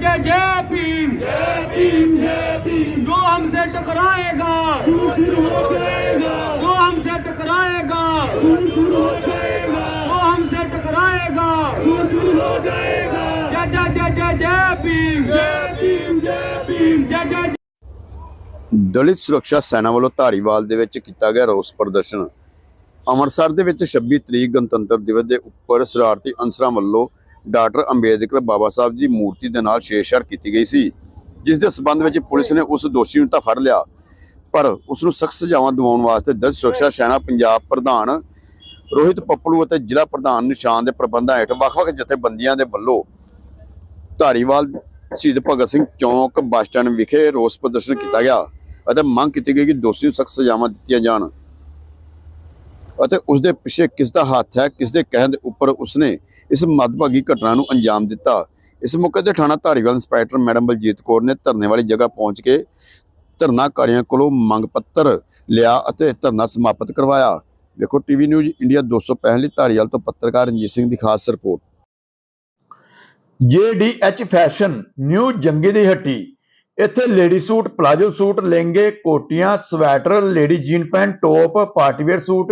जय जय भीम जय भीम जय भीम जो हमसे टकराएगा जो हमसे टकराएगा जो हमसे टकराएगा जय जय जय जय जय भीम जय भीम जय भीम जय जय ਦਲਿਤ ਸੁਰੱਖਿਆ ਸੈਨਾ ਵੱਲੋਂ ਧਾਰੀਵਾਲ ਦੇ ਵਿੱਚ ਕੀਤਾ ਗਿਆ ਰੋਸ ਪ੍ਰਦਰਸ਼ਨ ਅੰਮ੍ਰਿਤਸਰ ਦੇ ਵਿੱਚ 26 ਤਰੀਕ ਗਣਤੰਤਰ ਦਿਵਸ ਦੇ ਉੱਪਰ ਸ਼ਰਾਰਤੀ ਅਨਸਰਾਂ ਵੱਲੋਂ ਡਾਕਟਰ ਅੰਬੇਦਕਰ ਬਾਬਾ ਸਾਹਿਬ ਦੀ ਮੂਰਤੀ ਦੇ ਨਾਲ ਛੇੜਛਾੜ ਕੀਤੀ ਗਈ ਸੀ, ਜਿਸ ਦੇ ਸਬੰਧ ਵਿੱਚ ਪੁਲਿਸ ਨੇ ਉਸ ਦੋਸ਼ੀ ਨੂੰ ਤਾਂ ਫੜ ਲਿਆ, ਪਰ ਉਸ ਨੂੰ ਸਖਤ ਸਜ਼ਾਵਾਂ ਦਿਵਾਉਣ ਵਾਸਤੇ ਦਲ ਸੁਰੱਖਿਆ ਸੈਨਾ, ਪੰਜਾਬ ਪ੍ਰਧਾਨ ਰੋਹਿਤ ਪੱਪਲੂ ਅਤੇ ਜ਼ਿਲ੍ਹਾ ਪ੍ਰਧਾਨ ਨਿਸ਼ਾਨ ਦੇ ਪ੍ਰਬੰਧਾਂ ਹੇਠ ਵੱਖ-ਵੱਖ ਜਥੇਬੰਦੀਆਂ ਦੇ ਵੱਲੋਂ ਧਾਰੀਵਾਲ ਸ਼ਹੀਦ ਭਗਤ ਸਿੰਘ ਚੌਂਕ ਬੱਸ ਸਟੈਂਡ ਵਿਖੇ ਰੋਸ ਪ੍ਰਦਰਸ਼ਨ ਕੀਤਾ ਗਿਆ ਅਤੇ ਮੰਗ ਕੀਤੀ ਗਈ ਕਿ ਦੋਸ਼ੀ ਨੂੰ ਸਖਤ ਸਜ਼ਾਵਾਂ ਦਿੱਤੀਆਂ ਜਾਣ। ਅਤੇ ਉਸ ਦੇ ਪਿੱਛੇ ਕਿਸ ਦਾ ਹੱਥ ਹੈ ਕਿਸ ਦੇ ਕਹਿਣ ਦੇ ਉੱਪਰ ਉਸਨੇ ਇਸ ਮੱਦਭਾਗੀ ਘਟਨਾ ਨੂੰ ਅੰਜਾਮ ਦਿੱਤਾ। ਇਸ ਮੌਕੇ ਤੇ ਥਾਣਾ ਧਾਰੀਵਾਲ ਇੰਸਪੈਕਟਰ ਮੈਡਮ ਬਲਜੀਤ ਕੌਰ ਨੇ ਧਰਨੇ ਵਾਲੀ ਜਗ੍ਹਾ ਪਹੁੰਚ ਕੇ ਧਰਨਾਕਾਰੀਆਂ ਕੋਲੋਂ ਮੰਗ ਪੱਤਰ ਲਿਆ ਅਤੇ ਧਰਨਾ ਸਮਾਪਤ ਕਰਵਾਇਆ। ਵੇਖੋ, ਟੀਵੀ ਨਿਊਜ਼ ਇੰਡੀਆ 265 ਧਾਰੀਵਾਲ ਤੋਂ ਪੱਤਰਕਾਰ ਰਣਜੀਤ ਸਿੰਘ ਦੀ ਖਾਸ ਰਿਪੋਰਟ। JDH ਫੈਸ਼ਨ ਨਿਊ ਜੰਗੀ ਦੀ ਹੱਟੀ। ਇੱਥੇ ਲੇਡੀ ਸੂਟ, ਪਲਾਜੋ ਸੂਟ, ਲਹਿੰਗੇ, ਕੋਟੀਆਂ, sweater, lady jean pant, top party wear suit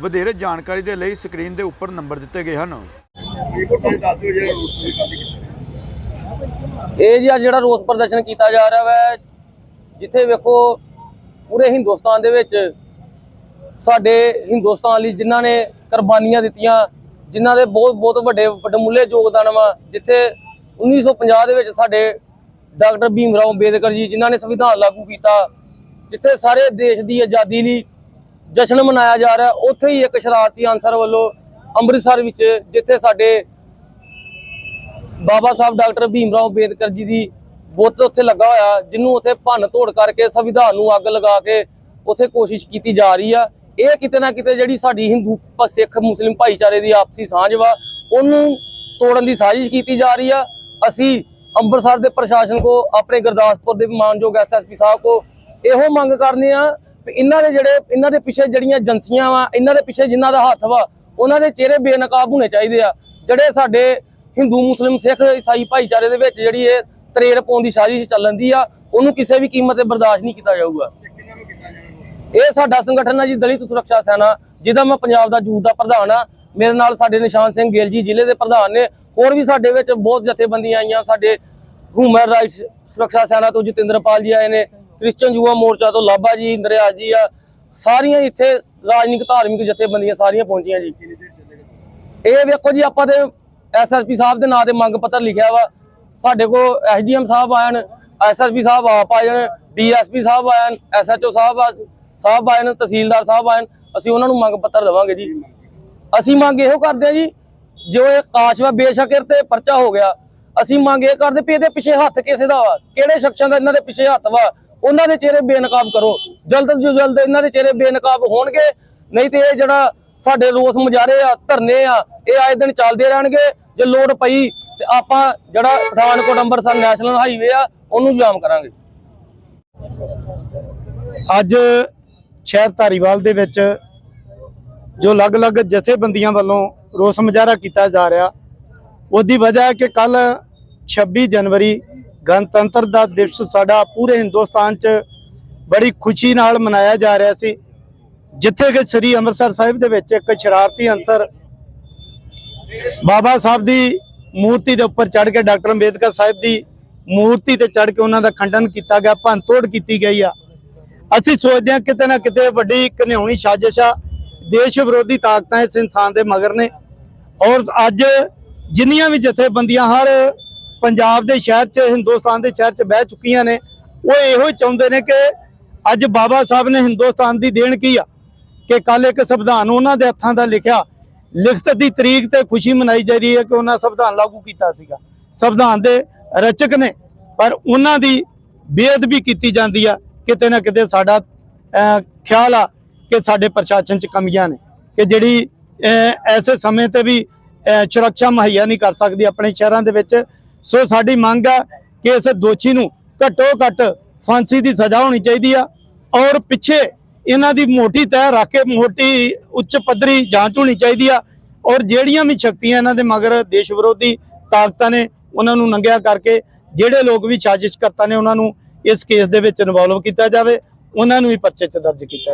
ਵਧੇਰੇ ਜਾਣਕਾਰੀ ਦੇ ਲਈ ਸਕਰੀਨ ਦੇ ਉੱਪਰ ਨੰਬਰ ਦਿੱਤੇ ਗਏ ਹਨ। ਇਹ ਜੀ ਜਿਹੜਾ ਰੋਸ ਪ੍ਰਦਰਸ਼ਨ ਕੀਤਾ ਜਾ ਰਿਹਾ ਹੈ ਜਿੱਥੇ ਵੇਖੋ ਪੂਰੇ ਹਿੰਦੁਸਤਾਨ ਦੇ ਵਿੱਚ ਸਾਡੇ ਹਿੰਦੁਸਤਾਨ ਲਈ ਜਿਨ੍ਹਾਂ ਨੇ ਕੁਰਬਾਨੀਆਂ ਦਿੱਤੀਆਂ, ਜਿਨ੍ਹਾਂ ਦੇ ਬਹੁਤ ਬਹੁਤ ਵੱਡੇ ਵਡਮੁੱਲੇ ਯੋਗਦਾਨ ਵਾ, ਜਿੱਥੇ 1950 ਦੇ ਵਿੱਚ ਸਾਡੇ ਡਾਕਟਰ ਭੀਮ ਰਾਓ ਅੰਬੇਦਕਰ ਜੀ, ਜਿਨ੍ਹਾਂ ਨੇ ਸੰਵਿਧਾਨ ਲਾਗੂ ਕੀਤਾ, ਜਿੱਥੇ ਸਾਰੇ ਦੇਸ਼ ਦੀ ਆਜ਼ਾਦੀ ਲਈ ਜਸ਼ਨ ਮਨਾਇਆ ਜਾ ਰਿਹਾ, ਉੱਥੇ ਹੀ ਇੱਕ ਸ਼ਰਾਰਤੀ ਅਨਸਰ ਵੱਲੋਂ ਅੰਮ੍ਰਿਤਸਰ ਵਿੱਚ, ਜਿੱਥੇ ਸਾਡੇ ਬਾਬਾ ਸਾਹਿਬ ਡਾਕਟਰ ਭੀਮ ਰਾਓ ਅੰਬੇਦਕਰ ਜੀ ਦੀ ਬੁੱਤ ਉੱਥੇ ਲੱਗਾ ਹੋਇਆ, ਜਿਹਨੂੰ ਉੱਥੇ ਭੰਨ ਤੋੜ ਕਰਕੇ ਸੰਵਿਧਾਨ ਨੂੰ ਅੱਗ ਲਗਾ ਕੇ ਉੱਥੇ ਕੋਸ਼ਿਸ਼ ਕੀਤੀ ਜਾ ਰਹੀ ਆ। ਇਹ ਕਿਤੇ ਨਾ ਕਿਤੇ ਜਿਹੜੀ ਸਾਡੀ ਹਿੰਦੂ ਸਿੱਖ ਮੁਸਲਿਮ ਭਾਈਚਾਰੇ ਦੀ ਆਪਸੀ ਸਾਂਝ ਵਾ, ਉਹਨੂੰ ਤੋੜਨ ਦੀ ਸਾਜ਼ਿਸ਼ ਕੀਤੀ ਜਾ ਰਹੀ ਆ। ਅਸੀਂ ਅੰਮ੍ਰਿਤਸਰ ਦੇ ਪ੍ਰਸ਼ਾਸਨ ਕੋ, ਆਪਣੇ ਗੁਰਦਾਸਪੁਰ ਦੇ ਮਾਨਯੋਗ ਐਸਐਸਪੀ ਸਾਹਿਬ ਕੋ, ਇਹੋ ਮੰਗ ਕਰਨੇ ਆ ਇਹਨਾਂ ਦੇ ਜਿਹੜੇ ਇਹਨਾਂ ਦੇ ਪਿੱਛੇ ਜਿਹੜੀਆਂ ਏਜੰਸੀਆਂ ਵਾ ਇਹਨਾਂ ਦੇ ਪਿੱਛੇ ਜਿਨ੍ਹਾਂ ਦਾ ਹੱਥ ਵਾ ਉਹਨਾਂ ਦੇ ਚਿਹਰੇ ਬੇਨਕਾਬ ਹੋਣੇ ਚਾਹੀਦੇ ਆ। ਜਿਹੜੇ ਸਾਡੇ ਹਿੰਦੂ ਮੁਸਲਿਮ ਸਿੱਖ ਈਸਾਈ ਭਾਈਚਾਰੇ ਦੇ ਵਿੱਚ ਜਿਹੜੀ ਇਹ ਤਰੇੜ ਪਾਉਣ ਦੀ ਸਾਜ਼ਿਸ਼ ਚੱਲਣ ਦੀ ਆ ਉਹਨੂੰ ਕਿਸੇ ਵੀ ਕੀਮਤ ਤੇ ਬਰਦਾਸ਼ਤ ਨਹੀਂ ਕੀਤਾ ਜਾਊਗਾ। ਇਹ ਸਾਡਾ ਸੰਗਠਨ ਹੈ ਜੀ ਦਲਿਤ ਸੁਰੱਖਿਆ ਸੈਨਾ ਜਿਹਦਾ ਮੈਂ ਪੰਜਾਬ ਦਾ ਯੂਥ ਦਾ ਪ੍ਰਧਾਨ ਆ। ਮੇਰੇ ਨਾਲ ਸਾਡੇ ਨਿਸ਼ਾਨ ਸਿੰਘ ਗਿੱਲ ਜੀ ਜ਼ਿਲ੍ਹੇ ਦੇ ਪ੍ਰਧਾਨ ਨੇ। ਹੋਰ ਵੀ ਸਾਡੇ ਵਿੱਚ ਬਹੁਤ ਜਥੇਬੰਦੀਆਂ ਆਈਆਂ ਸਾਡੇ ਹਿਊਮਨ ਰਾਈਟਸ ਸੁਰੱਖਿਆ ਸੈਨਾ ਤੋਂ ਜਤਿੰਦਰਪਾਲ ਜੀ ਆਏ ਨੇ ਕ੍ਰਿਸਚਨ ਯੁਵਾ ਮੋਰਚਾ ਤੋਂ ਲਾਭਾ ਜੀ ਇੰਦਰਿਆਜ ਜੀ ਆ, ਸਾਰੀਆਂ ਇੱਥੇ ਰਾਜਨੀਤਿਕ, ਧਾਰਮਿਕ ਜਥੇਬੰਦੀਆਂ ਸਾਰੀਆਂ ਪਹੁੰਚੀਆਂ ਜੀ। ਇਹ ਵੇਖੋ ਜੀ, ਆਪਾਂ ਤੇ ਐਸਐਸਪੀ ਸਾਹਿਬ ਦੇ ਨਾਂ ਤੇ ਮੰਗ ਪੱਤਰ ਲਿਖਿਆ ਵਾ। ਸਾਡੇ ਕੋਲ ਐਸਡੀਐਮ ਸਾਹਿਬ ਆਇਨ ਐਸਐਸਪੀ ਸਾਹਿਬ ਆਪ ਆ ਆਏ ਡੀਐਸਪੀ ਸਾਹਿਬ ਆਇਨ ਐਸਐਚਓ ਸਾਹਿਬ ਆ- ਸਾਹਿਬ ਆਇਨ ਤਹਿਸੀਲਦਾਰ ਸਾਹਿਬ ਆਇਨ ਅਸੀਂ ਉਹਨਾਂ ਨੂੰ ਮੰਗ ਪੱਤਰ ਦੇਵਾਂਗੇ ਜੀ। ਅਸੀਂ ਮੰਗ ਇਹੋ ਕਰਦੇ ਆ ਜੀ, ਜੋ ਇਹ ਕਾਸ਼ਵਾ ਬੇਸ਼ੱਕ ਤੇ ਪਰਚਾ ਹੋ ਗਿਆ। ਅਸੀਂ ਮੰਗ ਇਹ ਕਰਦੇ ਵੀ ਇਹਦੇ ਪਿੱਛੇ ਹੱਥ ਕਿਸੇ ਦਾ ਵਾ, ਕਿਹੜੇ ਸ਼ਖਸਾਂ ਦਾ ਇਹਨਾਂ ਦੇ ਪਿੱਛੇ ਹੱਥ ਵਾ। ਉਹਨਾਂ ਦੇ ਚਿਹਰੇ ਬੇਨਕਾਬ ਕਰੋ। ਜਲਦ ਤੋਂ ਜਲਦ ਇਹਨਾਂ ਦੇ ਚਿਹਰੇ ਬੇਨਕਾਬ ਹੋਣਗੇ। ਨਹੀਂ ਤੇ ਇਹ ਜਿਹੜਾ ਸਾਡੇ ਰੋਸ ਮੁਜ਼ਾਹਰੇ ਆ, ਧਰਨੇ ਆ, ਇਹ ਆਏ ਦਿਨ ਚੱਲਦੇ ਰਹਿਣਗੇ। ਜੇ ਲੋੜ ਪਈ ਤੇ ਆਪਾਂ ਜਿਹੜਾ ਪਠਾਨਕੋਟ ਅੰਮ੍ਰਿਤਸਰ ਨੈਸ਼ਨਲ ਹਾਈਵੇ ਆ, ਉਹਨੂੰ ਜਾਮ ਕਰਾਂਗੇ। ਅੱਜ ਸ਼ਹਿਰ ਧਾਰੀਵਾਲ ਦੇ ਵਿੱਚ ਜੋ ਅਲੱਗ-ਅਲੱਗ ਜਥੇਬੰਦੀਆਂ ਵੱਲੋਂ ਰੋਸ ਮੁਜ਼ਾਹਰਾ ਕੀਤਾ ਜਾ ਰਿਹਾ, ਉਹਦੀ ਵਜ੍ਹਾ ਹੈ ਕਿ ਕੱਲ 26 ਜਨਵਰੀ ਗਣਤੰਤਰ ਦਾ ਦਿਵਸ ਸਾਡਾ ਪੂਰੇ ਹਿੰਦੁਸਤਾਨ 'ਚ ਬੜੀ ਖੁਸ਼ੀ ਨਾਲ ਮਨਾਇਆ ਜਾ ਰਿਹਾ ਸੀ। ਜਿੱਥੇ ਕਿ ਸ੍ਰੀ ਅੰਮ੍ਰਿਤਸਰ ਸਾਹਿਬ ਦੇ ਵਿੱਚ ਇੱਕ ਸ਼ਰਾਰਤੀ ਅੰਸਰ ਬਾਬਾ ਸਾਹਿਬ ਦੀ ਮੂਰਤੀ ਦੇ ਉੱਪਰ ਚੜ ਕੇ ਡਾਕਟਰ ਅੰਬੇਦਕਰ ਸਾਹਿਬ ਦੀ ਮੂਰਤੀ ਤੇ ਚੜ ਕੇ ਉਹਨਾਂ ਦਾ ਖੰਡਨ ਕੀਤਾ ਗਿਆ, ਭੰਨਤੋੜ ਕੀਤੀ ਗਈ ਆ। ਅਸੀਂ ਸੋਚਦੇ ਹਾਂ ਕਿਤੇ ਨਾ ਕਿਤੇ ਵੱਡੀ ਘਨਿਉਣੀ ਸਾਜ਼ਿਸ਼ ਆ। ਦੇਸ਼ ਵਿਰੋਧੀ ਤਾਕਤਾਂ ਇਸ ਇਨਸਾਨ ਦੇ ਮਗਰ ਨੇ। ਔਰ ਅੱਜ ਜਿੰਨੀਆਂ ਵੀ ਜਥੇਬੰਦੀਆਂ ਹਰ ਪੰਜਾਬ ਦੇ ਸ਼ਹਿਰ 'ਚ, ਹਿੰਦੁਸਤਾਨ ਦੇ ਸ਼ਹਿਰ 'ਚ ਬਹਿ ਚੁੱਕੀਆਂ ਨੇ। ਉਹ ਇਹੋ ਹੀ ਚਾਹੁੰਦੇ ਨੇ ਕਿ ਅੱਜ ਬਾਬਾ ਸਾਹਿਬ ਨੇ ਹਿੰਦੁਸਤਾਨ ਦੀ ਦੇਣ ਕੀ ਆ? ਕਿ ਕੱਲ ਇੱਕ ਸੰਵਿਧਾਨ ਉਹਨਾਂ ਦੇ ਹੱਥਾਂ ਦਾ ਲਿਖਿਆ। ਲਿਖਤ ਦੀ ਤਰੀਕ ਤੇ ਖੁਸ਼ੀ ਮਨਾਈ ਜਾ ਰਹੀ ਹੈ ਕਿ ਉਹਨਾਂ ਸੰਵਿਧਾਨ ਲਾਗੂ ਕੀਤਾ ਸੀਗਾ। ਸੰਵਿਧਾਨ ਦੇ ਰਚਕ ਨੇ, ਪਰ ਉਹਨਾਂ ਦੀ ਬੇਅਦਬੀ ਕੀਤੀ ਜਾਂਦੀ ਆ। ਕਿਤੇ ਨਾ ਕਿਤੇ ਸਾਡਾ ਖਿਆਲ ਆ ਕਿ ਸਾਡੇ ਪ੍ਰਸ਼ਾਸਨ 'ਚ ਕਮੀਆਂ ਨੇ। ਕਿ ਜਿਹੜੀ ਐਸੇ ਸਮੇਂ ਤੇ ਵੀ ਸੁਰੱਖਿਆ ਮੁਹੱਈਆ ਨਹੀਂ ਕਰ ਸਕਦੀ ਆਪਣੇ ਸ਼ਹਿਰਾਂ ਦੇ ਵਿੱਚ ਸੋ ਸਾਡੀ ਮੰਗ ਆ ਕਿ ਇਸ ਦੋਸ਼ੀ ਨੂੰ ਘੱਟੋ ਘੱਟ ਫਾਂਸੀ ਦੀ ਸਜ਼ਾ ਹੋਣੀ ਚਾਹੀਦੀ ਆ ਔਰ ਪਿੱਛੇ ਇਹਨਾਂ ਦੀ ਮੋਟੀ ਤਹਿ ਰੱਖ ਕੇ ਮੋਟੀ ਉੱਚ ਪੱਧਰੀ ਜਾਂਚ ਹੋਣੀ ਚਾਹੀਦੀ ਆ ਔਰ ਜਿਹੜੀਆਂ ਵੀ ਸ਼ਕਤੀਆਂ ਇਹਨਾਂ ਦੇ ਮਗਰ ਦੇਸ਼ ਵਿਰੋਧੀ ਤਾਕਤਾਂ ਨੇ ਉਹਨਾਂ ਨੂੰ ਨੰਗਿਆ ਕਰਕੇ ਜਿਹੜੇ ਲੋਕ ਵੀ ਸਾਜ਼ਿਸ਼ ਕਰਤਾ ਨੇ ਉਹਨਾਂ ਨੂੰ ਇਸ ਕੇਸ ਦੇ ਵਿੱਚ ਇਨਵੋਲਵ ਕੀਤਾ ਜਾਵੇ, ਉਹਨਾਂ ਨੂੰ ਵੀ ਪਰਚੇ 'ਚ ਦਰਜ ਕੀਤਾ ਜਾਵੇ।